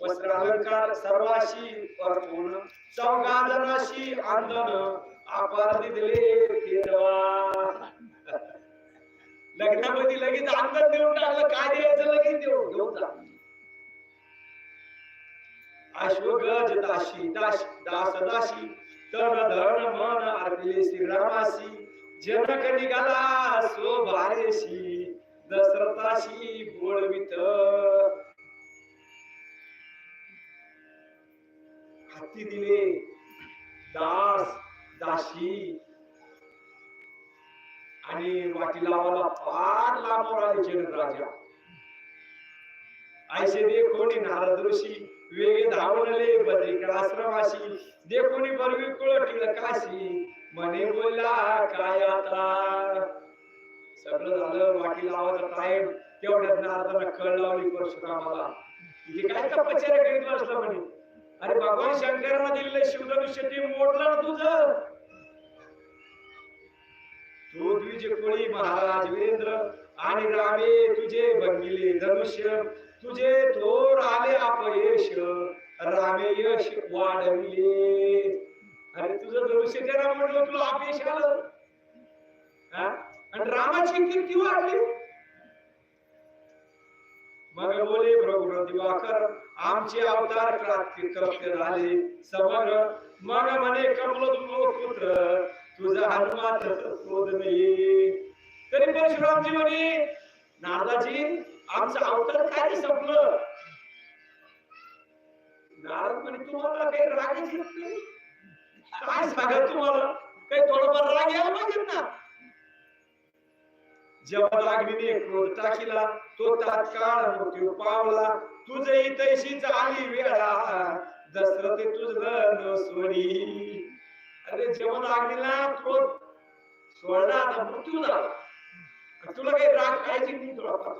वस्त्र अलंकार सर्वाशी अर्पून चौघा जणाशी आंदन आपार दिले केरवा लग्नामध्ये लगेच अंगण देऊन टाकलं काय द्यायचं लगेच देऊ घेऊन जा अश्वगज दाशी दास दास दाशी तन धन मन अर्पिले श्रीरामासी जनक निघाला सो भारेशी दशरथाशी बोलवित. हाती दिले. दास दाशी आणि वाटी लावायला फार लांब आले जनक राजा. ऐसे दे कोणी नारद ऋषी वेगे धावणले बद्रिका आश्रमाशी कोणी बरवी कुळ काशी म्हणे बोलला काय आता? सगळं झालं वाटी लावायचा टाइम तेवढ्यात नारदाला कळ लावली परशुरामाला. इथे काय तपश्चर्या करीत बसला म्हणे? अरे भगवान शंकरांना दिलेलं शिवधनुष्य ते मोडलं ना तुझं. तू तुझे कोळी महाराज वीरेंद्र आणि रामे तुझे बनविले धनुष्य. तुझे थोर आले अपयश. रामे यश वाढविले. अरे तुझं धनुष्य त्याला म्हटलं तुला अपयश आलं. आणि रामाची कीर्ती वाढली? मग बोले प्रभू दिवाकर आमचे अवतार क्रांती झाले. समग्र मग म्हणे कमल तुमो पुत्र तुझा हनुमान क्रोध नाही. तरी परशुरामजी म्हणे नारदाजी आमचं अवतार काय संपलं? नारद म्हणे तुम्हाला काही रागच काय सांगा तुम्हाला? काही थोडंफार राग यायला पाहिजे ना. जेव्हा अग्नीने क्रोध टाकीला तो तात्काळ मृत्यू पावला. तुझे तैशीच आली. वेळा दसरथ तुझं न सोडी. अरे जेवण अग्नीला क्रोध सोडला आता मृत्यू झाला. तुला काही राग खायची नाही तुला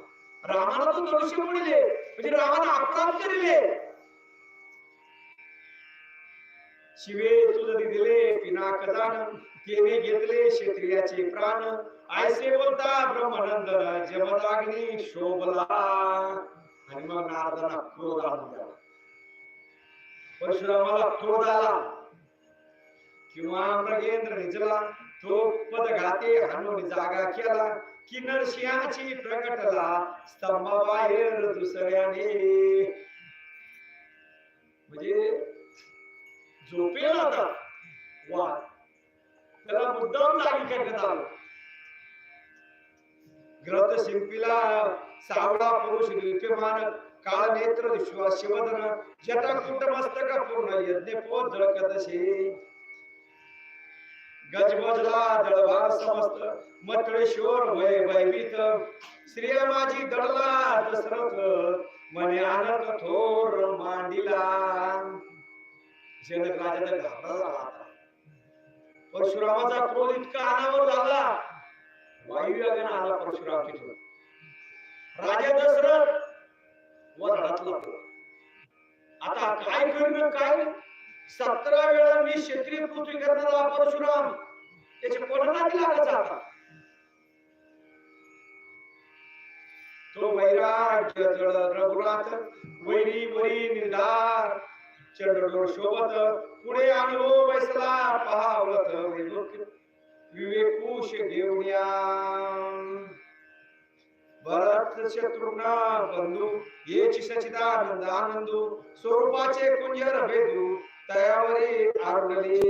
रामाला तू दोषी म्हणले. म्हणजे रामाला अपराध केलेले शिवे तुझ दिले पिना कदान तेने घेतले क्षत्रियाचे प्राण. आयसे बोलता ब्रह्मानंद जमदाग्नी शोभला. आणि मग नारदाला क्रोध आला परशुरामाला क्रोध आला. किंवा मृगेंद्र निजला तो पदघाते हनुन जागा केला. की नरसिंहाची प्रकटला स्तंभाबाहेर दुसऱ्याने. म्हणजे झोपेल आता वा. त्याला मुद्दाम जागी करण्यात आलं. ग्रंथ शिल्पीला सावळा पुरुष दिव्यमान काळ नेत्र विश्वास शिवधन जटा मस्तक पूर्ण यज्ञ पोत जळकतसे गजबजला दळवार समस्त मतळेश्वर वय वैवित. श्रिया माझी दळला दशरथ मने आनंद थोर मांडिला. जनक राजाचा घाबरा झाला. परशुरामाचा क्रोध इतका अनावर झाला. वायुयागाने आला परशुराम तिथून राजा दशरथ तो आता काय करणं काय? सतरा वेळा मी क्षत्रिय पृथ्वी करणारा परशुराम. त्याचे कोणाला लागायचा आता? तो जळ रघुनाथ वैरी वरी निर्धार. चंद्रडोळ शोभत पुढे अनुभव वैसला पहावत विवेकुश घेऊया भरत शत्रुघ्न बंधू येची सचिदानंद आनंदू स्वरूपाचे कुंजर भेदू तयावरी आरुडले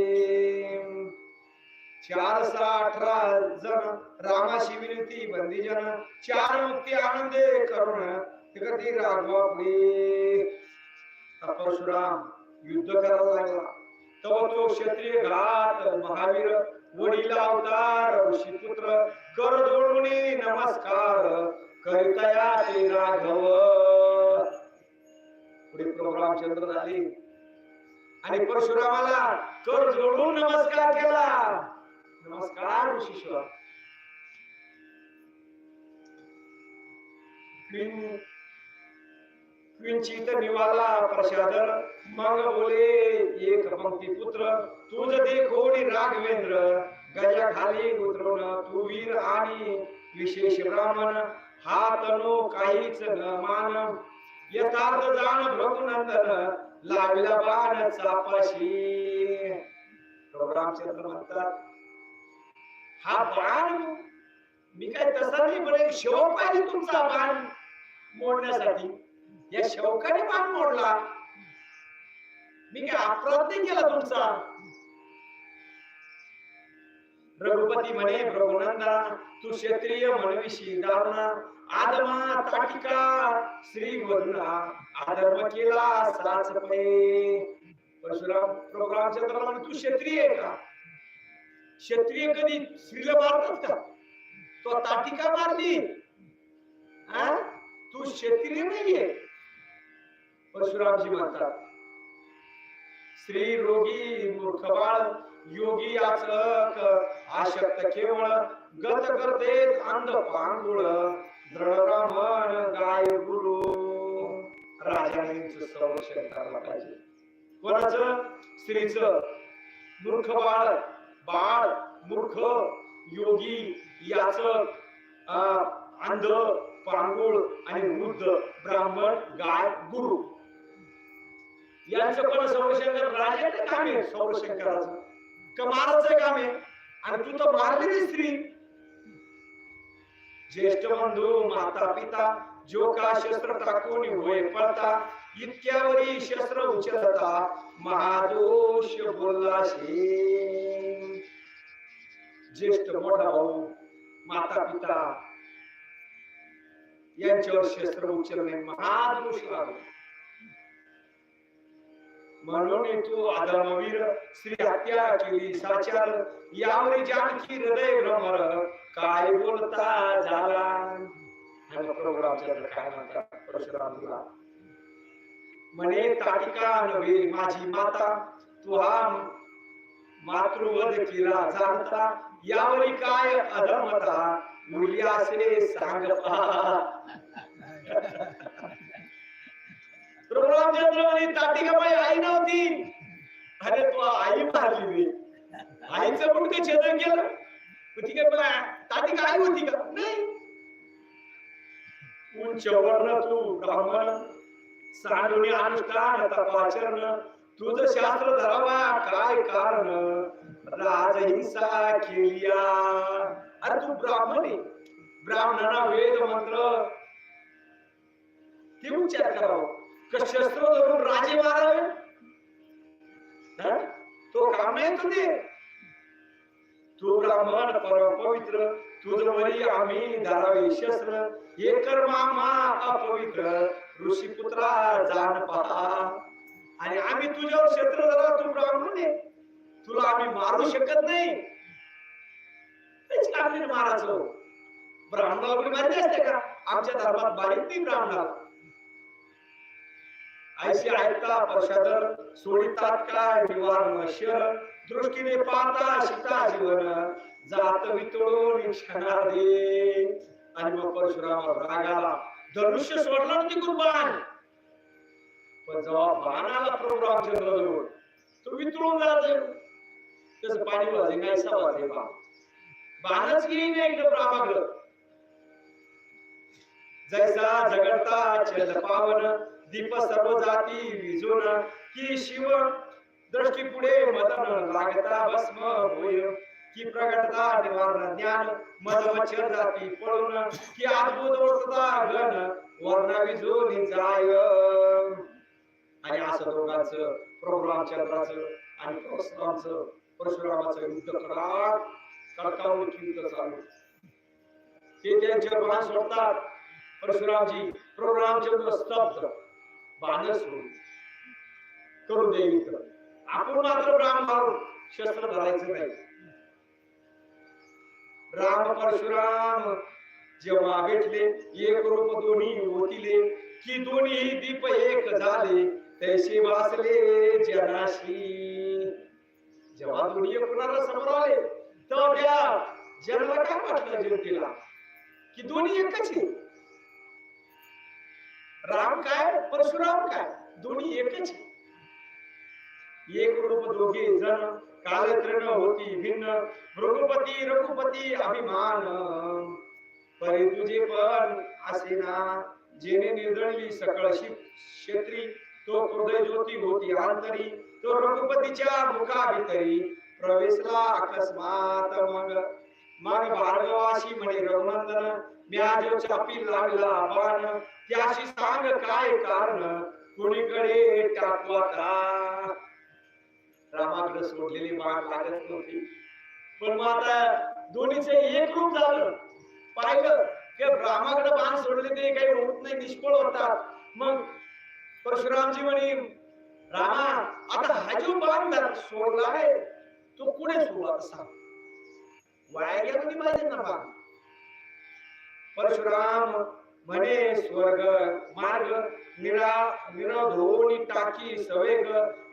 चार सहा अठरा जण रामाशी विनंती बंदीजन चार मुक्ती आनंदे करुण तिकडे राघवापुढे परशुराम युद्ध करायला लागला. तो तो क्षत्रिय घात महावीर वडिला अवतार ऋषीपुत्र कर जोडून नमस्कार. करितया ते राघव. पुढे प्रोग्राम चंद्र झाले आणि परशुरामाला कर जोडून नमस्कार केला. नमस्कार ऋषीश्वर. किंचित निवाला प्रसाद. मग बोले एक पंक्ती पुत्र तुझ देखोडी राघवेंद्र. गजा खाली उतरवण तू वीर आणि विशेष ब्राह्मण. हा तनो काहीच न मान. यथार्थ जाण भ्रमनंदन लाविला बाण चापाशी. रामचंद्र म्हणतात हा बाण मी काय तसा नाही पण एक पाहिजे तुमचा बाण मोडण्यासाठी या शौकाने बाण मोडला. मी काय अपराध नाही केला तुमचा? रघुपती म्हणे प्रभुनंदा तू क्षत्रिय म्हणविशी दारुणा आदमा ताटिका श्री वरुणा आधर्म केला साच पै परशुराम प्रभू रामचंद्र म्हणे तू क्षत्रिय आहे का? क्षत्रिय कधी स्त्रीला मारतात का तो ताटिका मारली. हा? तू क्षत्रिय नाहीये. परशुरामजी म्हणतात श्री रोगी मूर्ख योगी याचक आशक्त केवळ गत करते अंध पांगुळ दृढ गाय गुरु. राजांचं संरक्षण करायला पाहिजे. कोणाचं? स्त्रीच. मूर्ख बाळ बाळ मूर्ख योगी याचक अंध पांगुळ आणि वृद्ध ब्राह्मण गाय गुरु. यांचं पण संरक्षण कर राजाचं काम आहे. संरक्षण करायचं. का मारायचं काम आहे? आणि तू तर मारलेली स्त्री. ज्येष्ठ बंधू माता पिता जो का शस्त्र टाकून होय पळता इतक्यावरी शस्त्र उचलता महादोष बोललाशे. ज्येष्ठ मोठा भाऊ माता पिता यांच्यावर शस्त्र उचलणे महादोष लागला. म्हणून तू आदमवीर श्री हत्या केली साचार यावर जानकी हृदय भ्रमर काय बोलता झाला? प्रभू रामचंद्र काय म्हणतात? म्हणे ताटिका नव्हे माझी माता तू हा मातृवध केला जाणता यावरी काय अधमता मुली असे सांग प्रभुराम जन्म रामचंद्र म्हणे ताटिकाबाई आई नव्हती. अरे तू आई मारली रे आईचं पण काही छेदन केलं. मग ती काय बघा ताटिका आई होती का? नाही. उंच वर्ण तू ब्राह्मण. सांडुनी अनुष्ठान तपाचरण तुझ शास्त्र धरावा काय कारण? राजहिंसा केलिया अरे तू ब्राह्मण आहे. ब्राह्मणांना वेद मंत्र. ते उच्चार करावं. शस्त्र धरून राजे मारावे हा? तो काम नाही तुझे तू. ब्राह्मण परम पवित्र तुझ वरी आम्ही धारावे शस्त्र हे कर मामा अपवित्र ऋषी पुत्रा जाण पहा आणि आम्ही तुझ्यावर शस्त्र धरा तू ब्राह्मण आहे तुला आम्ही मारू शकत नाही. मारायचं ब्राह्मणाला मारले असते का? आमच्या धर्मात बारीक नाही ब्राह्मणाला ऐशी ऐकता प्रसादर सोडितात काय निवारण शर दृष्टीने पाहता शिकता जीवन. जात वितळून क्षणार्धे आणि मग परशुराम रागाला धनुष्य सोडलं ना कुर्बान. पण जेव्हा बाणाला प्रभू रामचंद्र जवळ तो वितळून जात त्याचं पाणी वाजे नाही वाजे बा बाणच गेली नाही एकदम रामाकडं जैसा जगता चल पावन दीप सर्व जाती विजून की शिव? दृष्टी पुढे मदन लागता भस्म होय. की प्रगटता निवारण ज्ञान मद मच्छर जाती पळून की अद्भुत ओळखता गण वर्ण विजून जाय. आणि असं दोघांचं प्रोग्राम चंद्राचं आणि परशुरामचं परशुरामाचं युद्ध कडाक कडकावून युद्ध चालू. ते त्यांच्यावर बाण सोडतात. परशुरामजी प्रभू स्तब्ध बाण सोडून. करू दे युद्ध आपण मात्र राम मारून शस्त्र धरायचं नाही. राम परशुराम जेव्हा भेटले एक रूप दोन्ही होतीले की दोन्ही दीप एक झाले तैसे वाचले जनाशी. जेव्हा दोन्ही एकूणाला समोर आले तेव्हा त्या जन्माला काय वाटलं जनतेला की दोन्ही एकच आहे. राम काय परशुराम काय? दोन्ही एकच. एक रूप दोघे जण कालत्रण होती भिन्न रघुपती रघुपती अभिमान. परी तुझे पण असे ना जेणे निर्दळली सकळ क्षेत्री. तो हृदय ज्योती होती अंतरी तो रघुपतीच्या मुखा भीतरी प्रवेशला अकस्मात मग मग भार्गवाशी म्हणे रघुनंदन म्या चापी लागला बाण. त्याशी सांग काय कारण? कुणीकडे टाकू रामाकडे सोडलेली बाळ लागत नव्हती. पण मग आता दोन्हीचे एक रूप झालं. पाहिलं की रामाकडे बाण सोडले ते काही होत नाही निष्फळ होतात. मग परशुरामजी म्हणे रामा आता हा जो बाण सोडला आहे तो कुठे सोडला सांग? वाया गेला नाही पाहिजे ना बाण. परशुराम म्हणे स्वर्ग मार्ग निळा निरद होऊन टाकी सवेग.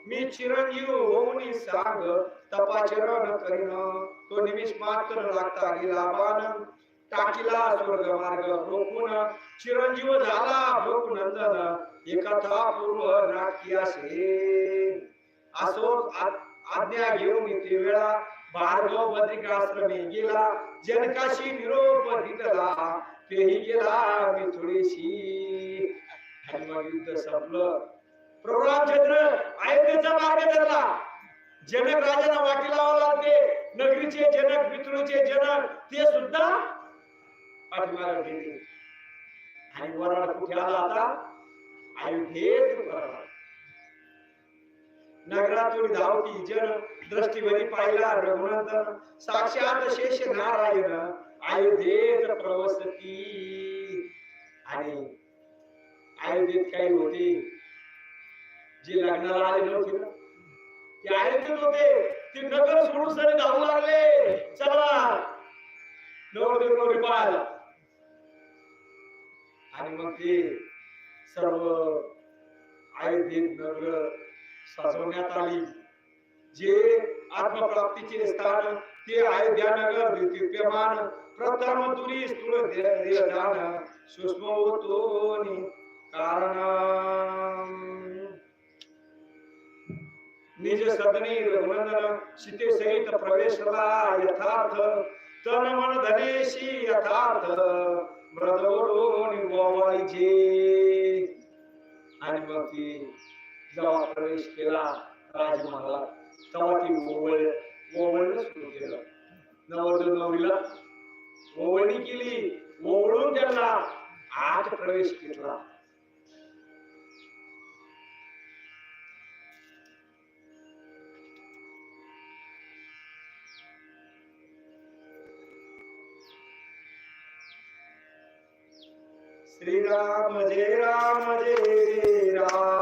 मी चिरंजीव होऊन सांग. तपाचरण करीन. तो निमिष मात्र लागता गेला बाण टाकीला स्वर्ग मार्ग रोखून. चिरंजीव झाला भोग नंदन. एकथा पूर्व नाटकी असे. असो आज्ञा घेऊन इथे वेळा. भार्गव बद्रिकाश्रमी गेला जनकाशी निरोप दिला तेही गेला मी थोडीशी. युद्ध संपलं. प्रभुरामचंद्र अयोध्येचा मार्ग धरला. जनक राजाला वाटी लावला ते नगरीचे जनक मित्रूचे जनक ते सुद्धा पाठीमागे. गेले आणि वराड कुठे आला आता? अयोध्येत नगरातून धावती जन दृष्टीवरी पाहिला रघुनंदन. साक्षात शेष नारायण. अयोध्येत प्रवसती. आणि अयोध्येत काही होते? जे लग्नाला आले नव्हते ना ते अयोध्येत होते ते नगर सोडून सरी धावू लागले. चला. नवरी नवरी आणि मग ते सर्व अयोध्येत नगर सजवण्यात आली. जे आत्मप्राप्तीचे स्थान ते अयोध्या नगर दिव्यमान प्रथम तुरी स्थूल देहदान सूक्ष्म होतो कारण. निज सदनी रघुनंदन सीते सहित प्रवेशला यथार्थ. तन मन धनेशी यथार्थ. मृदवडून गोवाळीचे आणि मग ती जेव्हा प्रवेश केला राजमहाला तेव्हा ती गोवळ ओवळणं सुरू केलं. नवरदेव नवरीला केली. मोवळून त्यांना आत प्रवेश केला श्रीराम जय राम जय राम.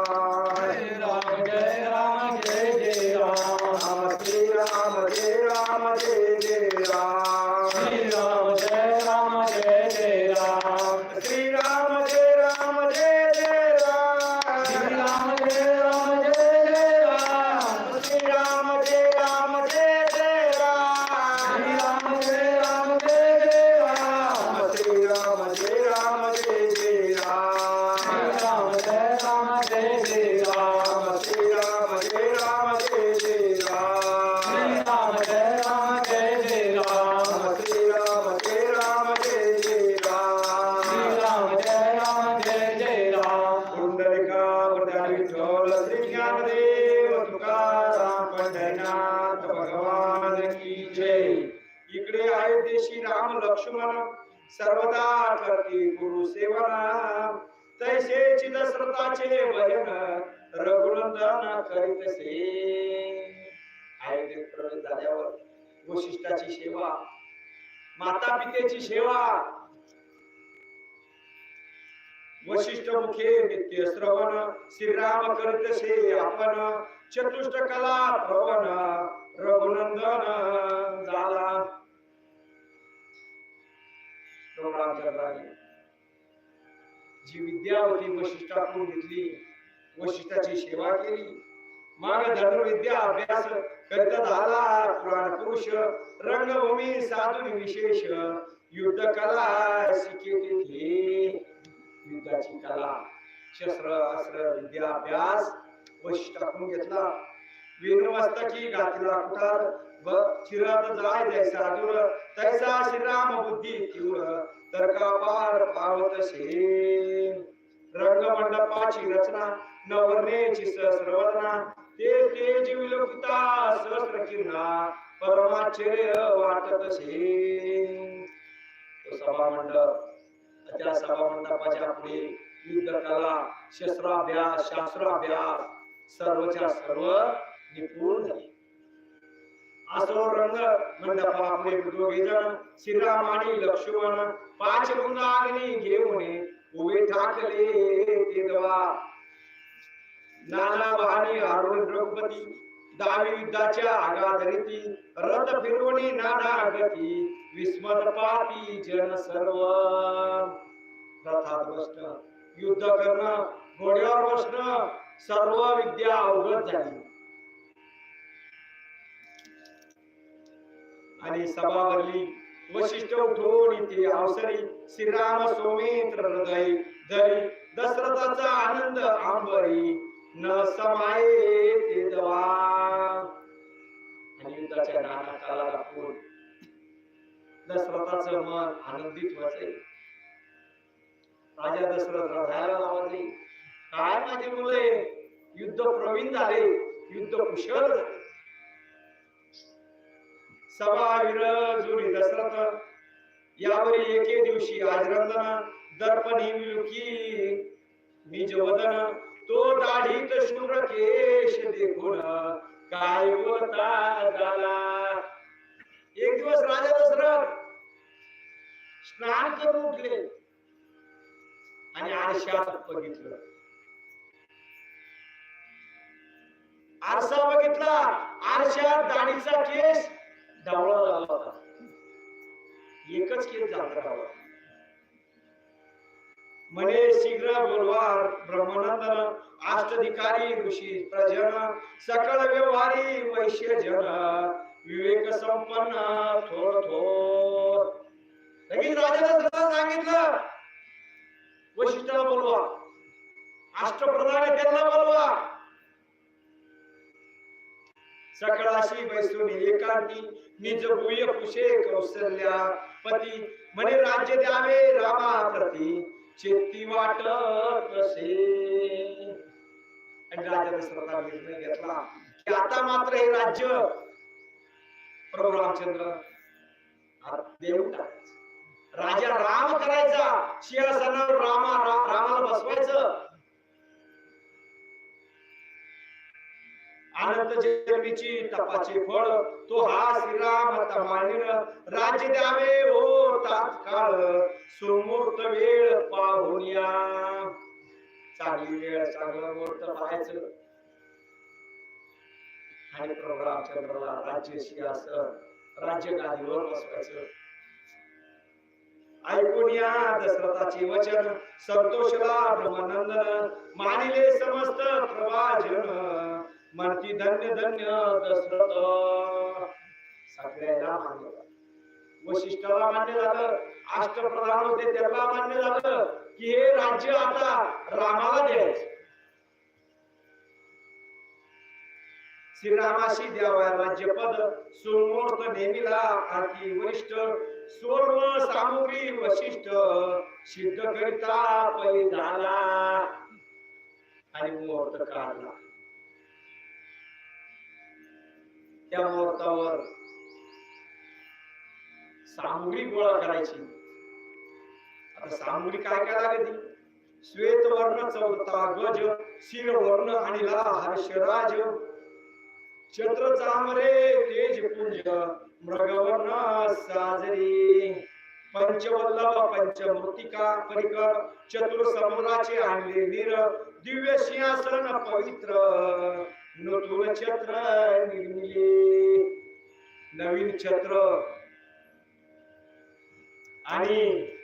माता पित्याची सेवा. वशिष्ठ मुखे नित्य श्रवण श्रीराम करतसे आपण चतुष्ट कला भवन रघुनंदन झाला जी विद्या होती वशिष्ठाकडून घेतली वशिष्ठाची सेवा केली मग धनुर्विद्या अभ्यास करत झाला पुराण पुरुष रंगभूमी साधून विशेष युद्ध कला शिके युद्धाची कला शस्त्र अस्त्र विद्याभ्यास वश टाकून घेतला. विनमस्तकी घातला कुठार व चिरत जाय जैसा दूर तैसा श्रीराम बुद्धी तीव्र तर्का पार पावत शे रंगमंडपाची रचना नवर्णेची सहस्रवर्णा ते तेज सहस्र किरणा परमाश्चर्य वाटत त्या पुढे युद्ध कला शस्त्राभ्यास शास्त्राभ्यास सर्वच्या सर्व निपुण झाले. असो रंग मंडपापुढे श्रीराम आणि लक्ष्मण पाच वृंदाग्नी घेऊन उभे ठाकले नाना बहाने हारून रघुपती दावी युद्धाच्या आगात रीती रथ फिरवणी नाना गती विस्मर पापी जन सर्व. रथात बसणं युद्ध करणं घोड्यावर बसणं सर्व विद्या अवगत झाली. आणि सभा भरली. वशिष्ठ उठून इथे अवसरी श्रीराम सोमेत्र हृदय धरी दशरथाचा आनंद आंबरी. न समाये ते दवा आणि युद्धाच्या नाना कालाला पूर मन आनंदित व्हायचे राजा दशरथ रडायला लावले. काय माझे मुले युद्ध प्रवीण झाले युद्ध कुशल झाले. सभावीर जुरी दशरथ यावरी एके दिवशी आजरंदन दर्पणी मिळकी निज तो दाढीत शूर केश देखून काय होता झाला? एक दिवस राजा दशरथ स्नान करून उठले आणि आरशात बघितलं. आरसा बघितला आरशात दाढीचा केस ढवळा झाला होता. एकच केस जाता म्हणे शीघ्र बोलवार ब्रह्मनंदन अष्टधिकारी ऋषी प्रजन सकळ व्यवहारी वैश्य जन विवेक संपन्न थोर थोर लगेच राजाला सगळं सांगितलं वशिष्ठाला बोलवा अष्टप्रधान त्यांना बोलवा. सकळाशी बैसून एकांती निज भूय कुशे कौशल्या पती म्हणे राज्य द्यावे रामा प्रती चेती वाटत असे. आणि राजा दशरथाने निर्णय घेतला की आता मात्र हे राज्य प्रभू रामचंद्र आ- देऊन टाकायचं. राजा राम करायचा सिंहासनावर रामा रा- रामाला बसवायचं. अनंत जन्मीची तपाचे फळ तो हा श्रीराम तमानीन राज्य द्यावे हो काळ सुमूर्त वेळ पाहून या चांगली वेळ चांगलं मुहूर्त पाहायचं. आणि प्रभू चंद्रला राज्य सिंहासन राज्य गादीवर बसवायचं ऐकून या दशरथाचे वचन. संतोषला ब्रह्मानंदन. मानिले समस्त प्रभाजन. म्हणती धन्य धन्य दशरथ. सगळ्याला मान्य वशिष्ठाला मान्य झालं. राष्ट्रप्रधान होते त्यांना मान्य झालं की हे राज्य आता रामाला द्यायचं. श्रीरामाशी द्यावा राज्यपद. सुमूर्त नेमिला आरती वरिष्ठ. सर्व सामुग्री वशिष्ठ. सिद्ध करिता पै झाला. आणि मुहूर्त काढला. त्या मुहूर्तावर सामुग्री गोळा करायची. आता सामुग्री काय काय लागते श्वेत वर्ण चौथा गज शिर वर्ण आणि ला हर्षराज छत्र चामरे तेज पुंज मृगवर्ण साजरी. पंचवल्लभ पंचमूर्तिका परिकर चतुर समुद्राचे आणले नीर दिव्य सिंहासन पवित्र. नूतन छत्र निर्मिले. नवीन छत्र. आणि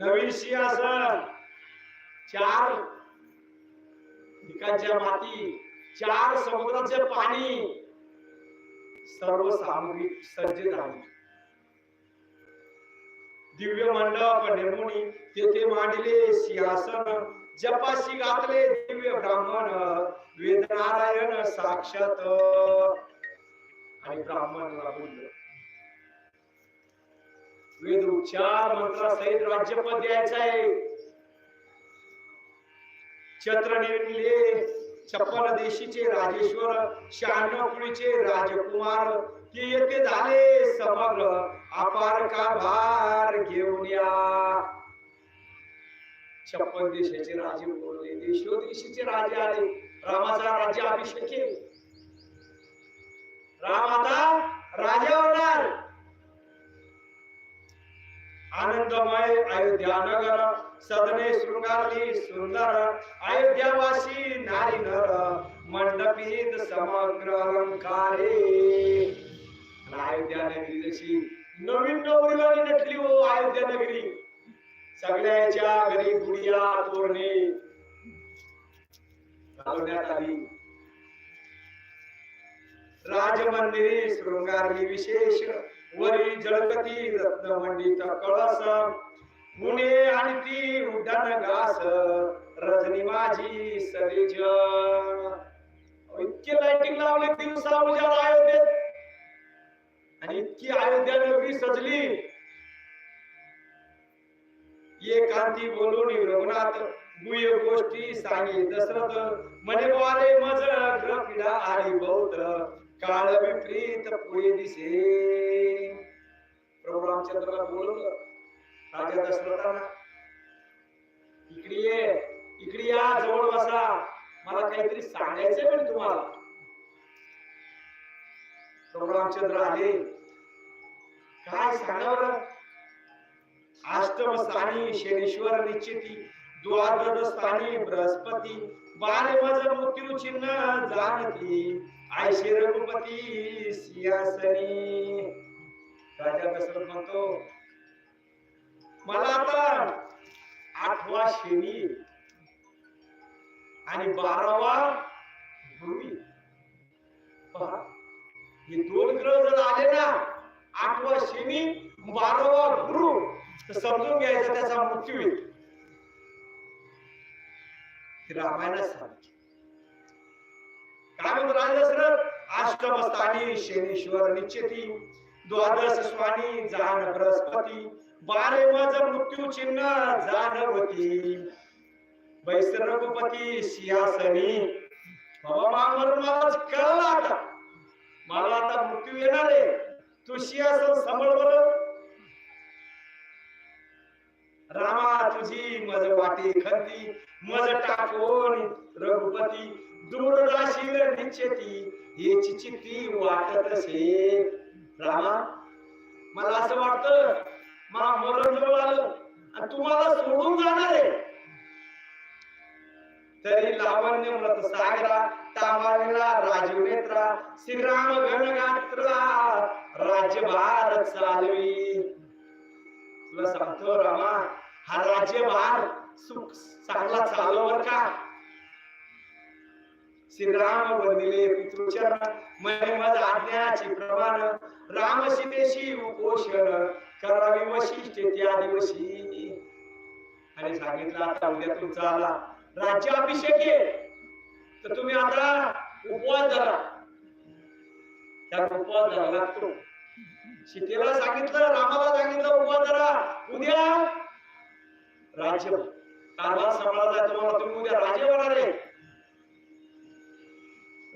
नवीन सिंहासन. चार पिकांच्या माती चार समुद्राचे पाणी. सर्व सामग्री सज्ज झाली. दिव्य मंडप निर्मुनी तेथे मांडले सिंहासन. जपाशी घातले दिव्य ब्राह्मण. वेदनारायण साक्षात. आणि ब्राह्मण बोललं वेद उच्चार मंत्रासहित राज्यपद द्यायचं आहे. छत्र निर्मिले छप्पन देशीचे राजेश्वर शहाण्णव कुळीचे राजकुमार ते येथे झाले समग्र अपार का भार घेऊन या. छप्पन देशाचे राजे बोलले देशो देशीचे राजे आले रामाचा राज्य अभिषेक राम आता राजा होणार. आनंदमय अयोध्या नगर सदने शृंगारली सुंदर अयोध्यावासी नारी नर मंडपीत समग्र अलंकारे. अयोध्या नगरी जशी नवीन नवरीला नटली हो अयोध्या नगरी. सगळ्याच्या घरी गुडिया तोरणे. घालवण्यात आली राजमंदिरी शृंगारली विशेष. वरी जळकती रत्नमंडित कळस मुने आणि ती उड्डाण घास रजनी माझी सरेज इतकी लाइटिंग लावली दिवसा उजाला अयोध्येत. आणि इतकी अयोध्या नगरी सजली. एकांती बोलून रघुनाथ गुय गोष्टी सांगे दशरथ म्हणे वारे मज ग्रपिडा पिढा आणि बौद्ध काळ विपरीत पुढे दिसे. प्रभू रामचंद्राला बोलवलं. राजा दशरथांना इकडे ये इकडे या जवळ बसा. मला काहीतरी सांगायचंय पण तुम्हाला. प्रभू रामचंद्र आले. काय सांगावर अष्टम स्थानी शनीश्वर निश्चिती द्वादश स्थानी बृहस्पती बारे माझा मृत्यू चिन्ह जाणती. आयशी रघुपती सिंहासनी. राजा कसरत म्हणतो मला आता आठवा शनी आणि बारावा भूमी पहा हे दोन ग्रह जर आले ना आठवा शनी बारावा गुरु समजून घ्यायचा त्याचा मृत्यू येईल. हे सांगितलं. काय म्हणतो राजा दशरथ अष्टम स्थानी शनीश्वर निश्चिती द्वादश स्वानी जाण बृहस्पती बारे मज मृत्यू चिन्ह जानवती बैसर रघुपती सिंहासनी बाबा मला कळलं आता. मला आता मृत्यू येणार आहे. तू सिंहासन सांभाळ बरं. रामा तुझी मज वाटे खंती मज टाकून रघुपती दूर जाशील निश्चिती हेची चित्ती वाटत असे. रामा मला असं वाटत मला मरण जवळ आलं आणि तुम्हाला सोडून जाणार आहे. तरी लावण्य व्रत सागरा तांबाळला राजनेत्रा श्रीराम गणगात्रा राज्यभार चालवी. तुला सांगतो रामा हा राज्यभार सुख चांगला चालव का? श्रीराम बनले पितृचरण महिमद मज आज्ञाची प्रमाण राम सीतेशी उपोषण करावी वशिष्ठ त्या दिवशी. आणि सांगितलं आता उद्या तुमचा आला राज्याभिषेक आहे. तर तुम्ही आता उपवास धरा. त्या उपवास धरा लागतो सीतेला सांगितलं रामाला सांगितलं उभा धरा उद्या राज्य कारभार सांभाळायचा तुम्हाला तुम्ही उद्या राजे होणार आहे.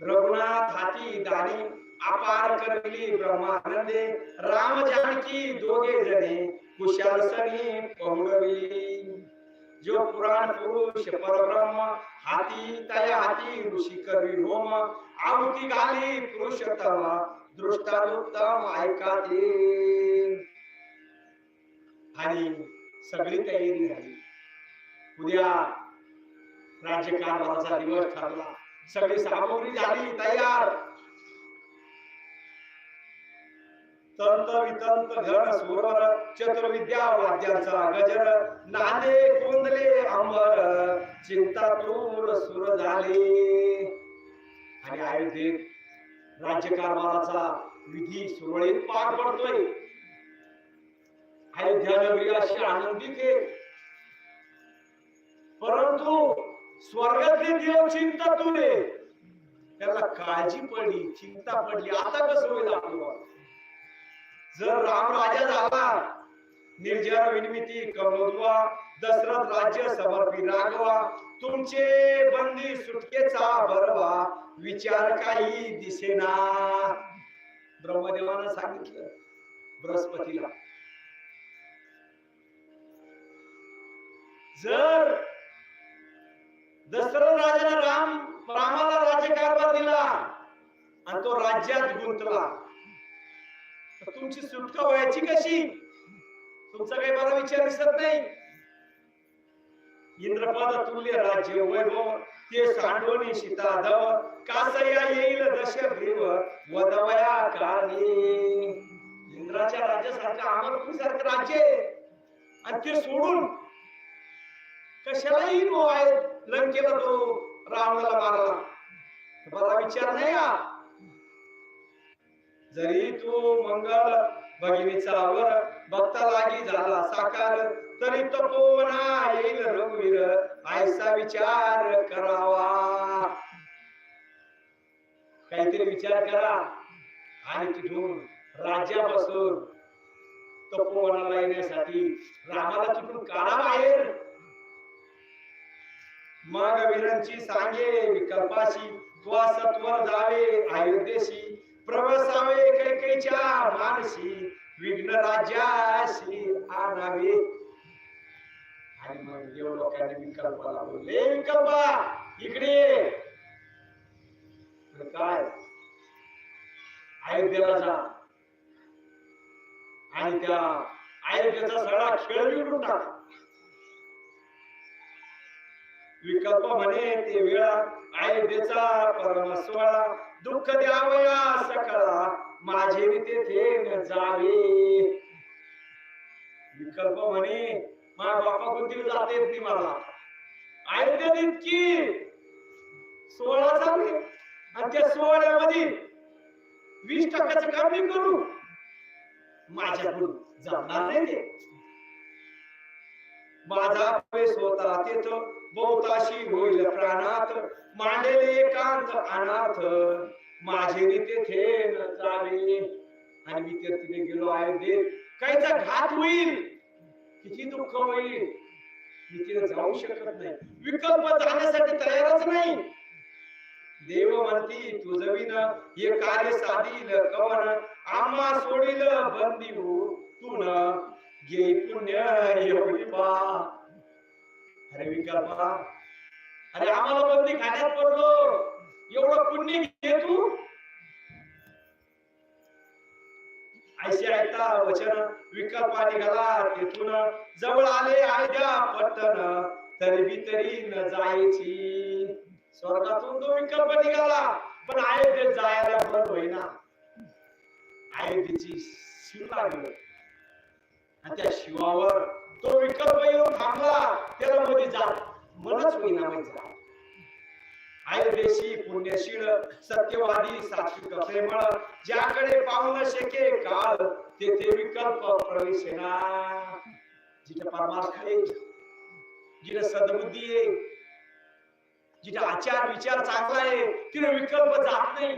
रघुनाथ हाती दाणी अपार करली ब्रह्मानंदे. राम जानकी दोघे जणे कुशाल सणी पौरवी. जो पुराण पुरुष परब्रह्म हाती तया हाती ऋषी कवी होम. आवती गाली पुरुषोत्तम. दृष्टानुत्तम ऐकाते. आणि सगळी तयारी झाली. उद्या राज्यकारभाराचा दिवस ठरला. सगळी सामग्री झाली तयार. तंत वितंत घन सुर चतुर्विद्या वाद्यांचा गजर नांदे गोंदले अंबर चिंता चिंतातूर सुर झाले. आणि आयुर्वेद राज्यकारभाराचा विधी सुरळीत पार पडतोय. अयोध्या नगरी अशी आनंदित आहे परंतु स्वर्गातले देव चिंता तुले त्याला काळजी पडली चिंता पडली. आता कसं होईल आपलं? जर राम राजा झाला निर्जरा विनिमिती कमलद्वा दशरथ राज्य समर्पी राघवा तुमचे बंदी सुटकेचा बरवा विचार काही दिसेना. ब्रह्मदेवानं सांगितलं बृहस्पतीला जर दशरथ राजाने राम रामाला राज्यकारभार दिला आणि तो राज्यात गुंतला तर तुमची सुटका व्हायची कशी? तुमचा काही बरा विचार दिसत नाही. इंद्रपद तुल्य राज्य वैभव ते सांडोनी सीता धव कासया येईल दशग्रीव वदवया काली. इंद्राच्या राज्यासारखं अमरपुरीसारखं राज्य आहे. आणि ते सोडून कशालाही तो आहे लंकेला तो रावणाला मारला बरा विचार नाही का जरी तू मंगल भगिनीचा वर भक्ता लागी झाला साकार तरी तपोवना येईल रघुवीर ऐसा विचार करावा. काहीतरी विचार करा. आणि तिथून राज्यापासून तपोवनाला येण्यासाठी रामाला तिथून काढा बाहेर. मग विरंची सांगे विकल्पाशी त्वा सत्वर जावे अयोध्येशी प्रवसावे कैकेच्या मानसी विघ्न राज्याशी आणावे. आणि मग देव लोकांनी विकल्पाला बोलले विकल्पा इकडे काय? अयोध्येला जा. आणि त्या अयोध्येचा सगळा खेळ बिघडून टाक. विकल्प म्हणे ते वेळा अयोध्येचा परम दुःख द्यावया सकळा. माझे तेथे जावे. विकल्प म्हणे माझ्या बापा कोणती जात येत नाही मला. अयोध्येत इतकी सोळा चालू आणि त्या सोहळ्यामध्ये वीस टक्क्याचं काम मी करू. माझ्याकडून जमणार नाही ते. माझा प्रवेश होता तेथ बहुताशी होईल प्राणात. मांडेल एकांत अनाथ. माझे मी तेथे न जावे आणि मी ते तिथे गेलो अयोध्येत काहीचा घात होईल किती दुःख होईल मी तिथे जाऊ शकत नाही. विकल्प जाण्यासाठी तयारच नाही. देव म्हणती तुझविन हे कार्य साधील कवन आम्हा सोडील बंदी हो. तू न घे पुण्य एवढी पा. अरे विकल्पा अरे आम्हाला बंदी खाण्यात पडलो. एवढं पुण्य घे तू. ऐशी ऐकता वचन विकल्पा निघाला तेथून जवळ आले आयद्या पट्टन तरी बी तरी न जायची. स्वर्गातून तो विकल्प निघाला पण अयोध्येत जायला बंद होईना. अयोध्येची शिव लागलं. आणि त्या शिवावर तो विकल्प येऊन थांबला त्याला मध्ये जा. मनच होईना म्हणजे अयोध्येशी पुण्यशील सत्यवादी सात्विक प्रेमळ ज्याकडे पाहून शके काळ तेथे विकल्प प्रवेशेना. जिथे परमार्थ आहे जिथे सद्बुद्धी आहे जिथे आचार विचार चांगला आहे तिथे विकल्प जात नाही.